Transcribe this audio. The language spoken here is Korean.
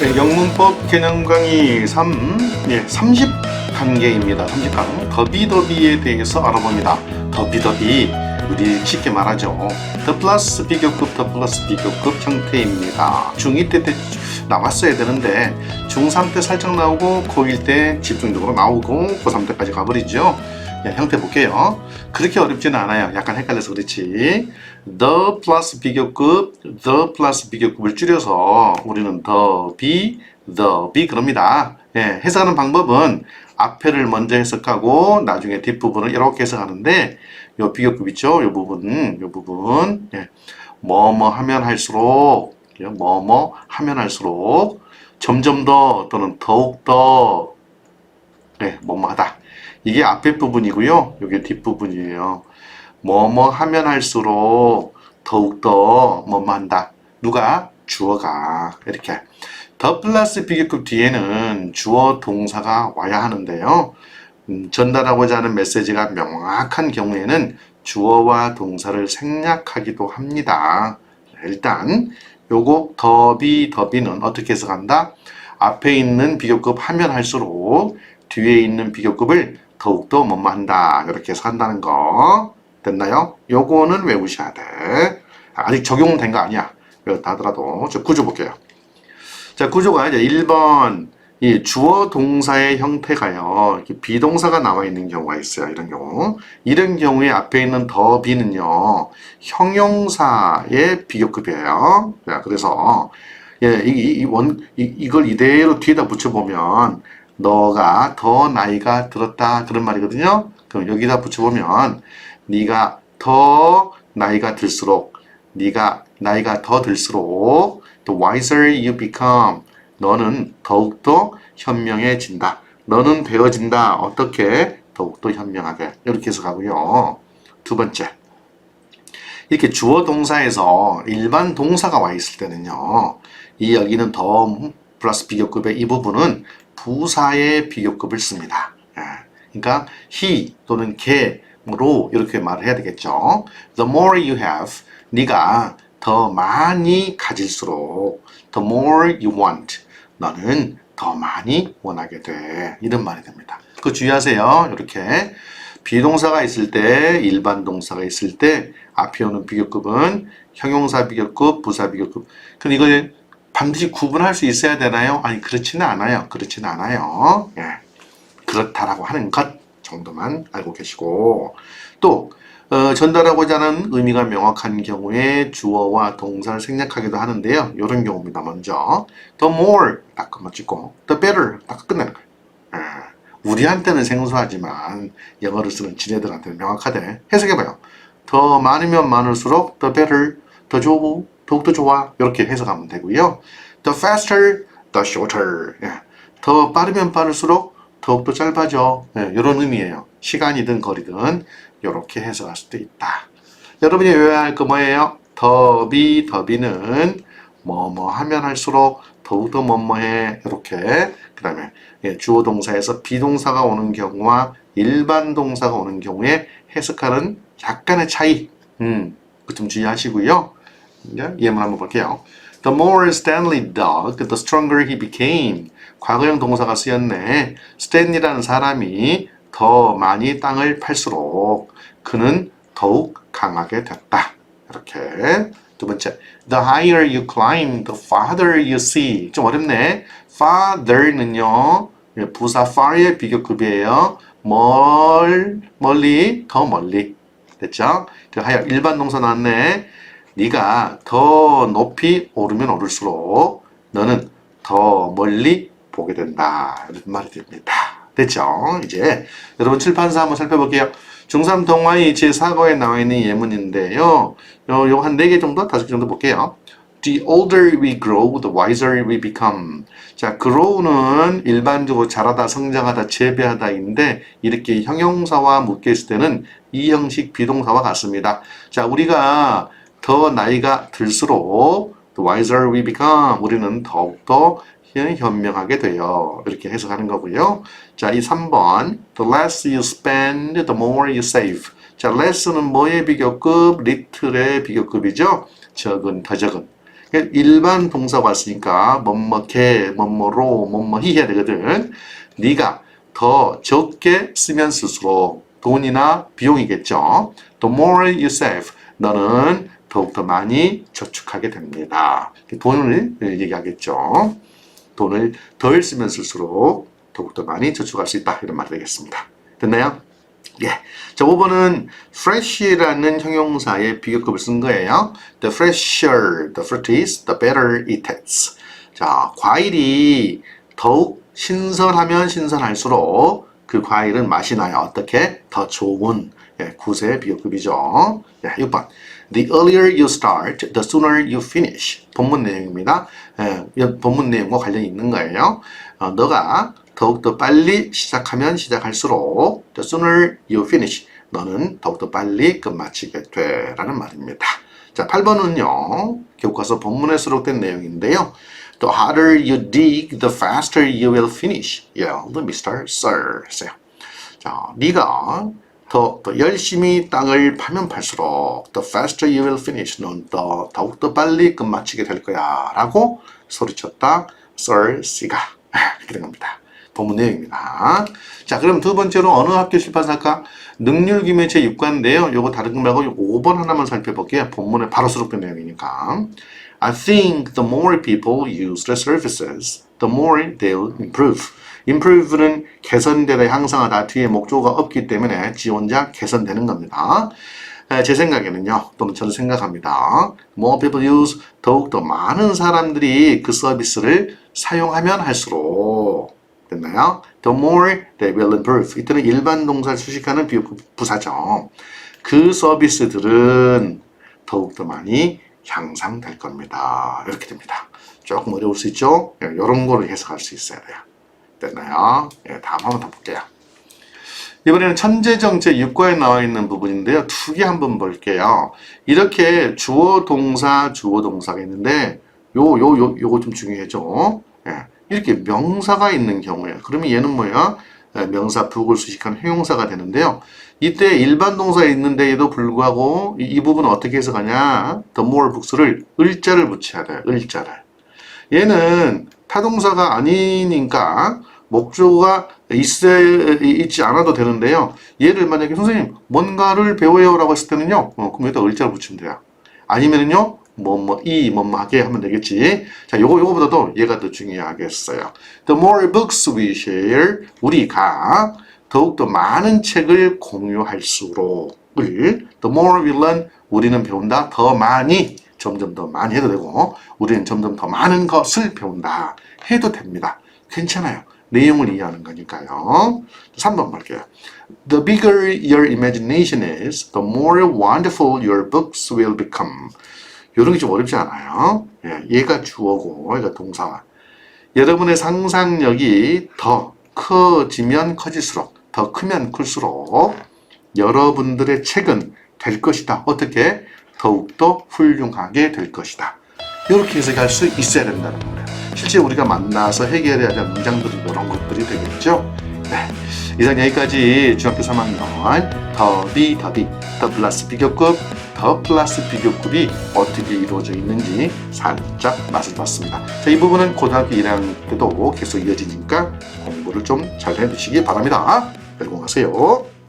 네, 영문법 개념 강의 3, 예, 30단계입니다. 30강. 더비더비에 대해서 알아봅니다. 더비더비, 우리 쉽게 말하죠. 더 플러스 비교급, 더 플러스 비교급 형태입니다. 중2 때, 때 나왔어야 되는데, 중3 때 살짝 나오고, 고1 때 집중적으로 나오고, 고3 때까지 가버리죠. 예, 형태 볼게요. 그렇게 어렵지는 않아요. 약간 헷갈려서 그렇지. the 플러스 비교급, the 플러스 비교급을 줄여서 우리는 the be, the be 그럽니다. 예, 해석하는 방법은 앞에를 먼저 해석하고 나중에 뒷부분을 이렇게 해석하는데 요 비교급 있죠? 요 부분, 요 부분. 예. 뭐뭐 하면 할수록 예, 뭐뭐 하면 할수록 점점 더 또는 더욱 더 네, 뭐뭐 하다. 이게 앞에 부분이고요. 이게 뒷부분이에요. 뭐뭐 하면 할수록 더욱더 뭐뭐 한다. 누가? 주어가. 이렇게. 더 플러스 비교급 뒤에는 주어 동사가 와야 하는데요. 음, 전달하고자 하는 메시지가 명확한 경우에는 주어와 동사를 생략하기도 합니다. 일단 요거 더비 더비는 어떻게 해석한다? 앞에 있는 비교급 하면 할수록 뒤에 있는 비교급을 더욱더 뭐뭐 한다. 이렇게 해서 한다는 거. 됐나요? 요거는 외우셔야 돼. 아직 적용된 거 아니야. 외웠다 하더라도. 저 구조 볼게요. 자 구조가 이제 1번 이 주어 동사의 형태가요. 비동사가 나와 있는 경우가 있어요 이런 경우. 이런 경우에 앞에 있는 더 비는요 형용사의 비교급이에요. 자, 그래서 예, 이, 이, 원, 이, 이걸 이대로 뒤에다 붙여보면 너가 더 나이가 들었다 그런 말이거든요. 그럼 여기다 붙여보면 네가 더 나이가 들수록 네가 나이가 더 들수록 the wiser you become 너는 더욱더 현명해진다. 너는 되어진다. 어떻게? 더욱더 현명하게. 이렇게 해서 가고요. 두 번째. 이렇게 주어 동사에서 일반 동사가 와 있을 때는요. 이 여기는 더 플러스 비교급의 이 부분은 부사의 비교급을 씁니다. 예. 그러니까 he 또는 걔로 이렇게 말을 해야 되겠죠. The more you have, 네가 더 많이 가질수록 the more you want, 너는 더 많이 원하게 돼. 이런 말이 됩니다. 그 주의하세요. 이렇게 비동사가 있을 때, 일반 동사가 있을 때 앞에 오는 비교급은 형용사 비교급, 부사 비교급. 근데 이걸 반드시 구분할 수 있어야 되나요? 아니 그렇지는 않아요. 그렇지는 않아요. 예. 그렇다라고 하는 것 정도만 알고 계시고 또 어, 전달하고자 하는 의미가 명확한 경우에 주어와 동사를 생략하기도 하는데요. 이런 경우입니다. 먼저 the more 딱 한번 찍고 the better 딱 끝내는 거예요. 예. 우리한테는 생소하지만 영어를 쓰는 지네들한테는 명확하대. 해석해봐요. 더 많으면 많을수록 the better, 더 좋고 더욱더 좋아 이렇게 해석하면 되고요. The faster, the shorter. 예. 더 빠르면 빠를수록 더욱더 짧아져. 예, 이런 의미예요. 시간이든 거리든 이렇게 해석할 수도 있다. 여러분이 외워야 할 거 뭐예요? 더비, 더비는 뭐뭐 하면 할수록 더욱더 뭐뭐해 이렇게 그 다음에 예, 주어 동사에서 비동사가 오는 경우와 일반 동사가 오는 경우에 해석하는 약간의 차이 음, 그 좀 주의하시고요. 예, 예문 한번 볼게요. The more Stanley dug, the stronger he became. 과거형 동사가 쓰였네. 스탠리라는 사람이 더 많이 땅을 팔수록 그는 더욱 강하게 됐다. 이렇게 두 번째, the higher you climb, the farther you see. 좀 어렵네. farther는요, 예, 부사 far의 비교급이에요. 멀, 멀리, 더 멀리. 됐죠? 그 하여 일반 동사 나왔네. 네가 더 높이 오르면 오를수록 너는 더 멀리 보게 된다. 이런 말이 됩니다. 됐죠? 이제 여러분 칠판사 한번 살펴볼게요. 중3 동화의 제4거에 나와 있는 예문인데요. 요 한 4개 정도, 5개 정도 볼게요. The older we grow, the wiser we become. 자, grow는 일반적으로 자라다, 성장하다, 재배하다인데 이렇게 형용사와 묶여 있을 때는 이 형식 비동사와 같습니다. 자, 우리가 더 나이가 들수록 wiser we become 우리는 더욱더 현명하게 돼요. 이렇게 해석하는 거고요. 자, 이 3번 the less you spend, the more you save. 자, less는 뭐의 비교급? little의 비교급이죠. 적은, 더 적은. 일반 동사가 왔으니까 뭐뭐 개, 뭐뭐로, 뭐뭐히 해야 되거든. 네가 더 적게 쓰면 쓸수록 돈이나 비용이겠죠. The more you save, 너는 더욱더 많이 저축하게 됩니다. 돈을 얘기하겠죠. 돈을 덜 쓰면 쓸수록 더욱더 많이 저축할 수 있다. 이런 말이 되겠습니다. 됐나요? 예. 자, 5번은 fresh라는 형용사의 비교급을 쓴 거예요. The fresher the fruit is, the better it tastes. 자, 과일이 더욱 신선하면 신선할수록 그 과일은 맛이 나요. 어떻게? 더 좋은 예, 구세 비교급이죠. 예, 6번. The earlier you start, the sooner you finish. 본문 내용입니다. 예, 이 본문 내용과 관련이 있는 거예요. 어, 너가 더욱더 빨리 시작하면 시작할수록 the sooner you finish. 너는 더욱더 빨리 끝마치게 돼. 라는 말입니다. 자, 8번은요. 교과서 본문에 수록된 내용인데요. The harder you dig, the faster you will finish. yelled Mr. Sir. 자, 네가 더, 더 열심히 땅을 파면 팔수록 the faster you will finish. 넌 더, 더욱더 빨리 끝마치게 될 거야. 라고 소리쳤다. Sir C가. 된 겁니다. 본문 내용입니다. 자, 그럼 두 번째로 어느 학교 출판사일까? 능률기매 제6과인데요. 요거 다른 거 말고 5번 하나만 살펴볼게요. 본문에 바로 수록된 내용이니까. I think the more people use the services, the more they'll improve. Improve는 개선되다, 향상하다 뒤에 목조가 없기 때문에 지 혼자 개선되는 겁니다. 에, 제 생각에는요, 또는 저는 생각합니다. More people use, 더욱더 많은 사람들이 그 서비스를 사용하면 할수록, 됐나요? The more they will improve. 이때는 일반 동사를 수식하는 부사죠. 그 서비스들은 더욱더 많이 향상될 겁니다. 이렇게 됩니다. 조금 어려울 수 있죠? 예, 이런 거를 해석할 수 있어야 돼요. 됐나요? 예, 다음 한번 더 볼게요. 이번에는 천재정제 6과에 나와 있는 부분인데요. 두 개 한번 볼게요. 이렇게 주어 동사 주어 동사가 있는데 요 요 요 요거 좀 중요해죠. 예. 이렇게 명사가 있는 경우에 그러면 얘는 뭐야? 예, 명사 부을 수식한 형용사가 되는데요. 이때 일반 동사에 있는데에도 불구하고 이, 이 부분은 어떻게 해석하냐? the more books를 을자를 붙여야 돼요. 을자를. 얘는 타동사가 아니니까 목조가 있어, 있지 않아도 되는데요. 얘를 만약에 선생님 뭔가를 배워요 라고 했을 때는요. 어, 그럼 여기다 을자를 붙이면 돼요. 아니면은요. 뭐뭐 이 뭐뭐 하게 하면 되겠지. 자, 요거 요거보다도 얘가 더 중요하겠어요. The more books we share, 우리가 더욱 더 많은 책을 공유할수록 을 the more we learn, 우리는 배운다. 더 많이 점점 더 많이 해도 되고 우리는 점점 더 많은 것을 배운다. 해도 됩니다. 괜찮아요. 내용을 이해하는 거니까요. 3번 볼게요. The bigger your imagination is, the more wonderful your books will become. 이런 게 좀 어렵지 않아요? 예, 얘가 주어고, 얘가 동사. 여러분의 상상력이 더 커지면 커질수록, 더 크면 클수록 여러분들의 책은 될 것이다. 어떻게? 더욱더 훌륭하게 될 것이다. 이렇게 해석할 수 있어야 된다는 거예요. 실제 우리가 만나서 해결해야 될 문장들이 이런 것들이 되겠죠. 네. 이상 여기까지 중학교 3학년 더비 더비 더 플러스 비교급 더 플러스 비교급이 어떻게 이루어져 있는지 살짝 맛을 봤습니다. 자, 이 부분은 고등학교 1학년 때도 계속 이어지니까 공부를 좀 잘 해두시기 바랍니다. 열공하세요.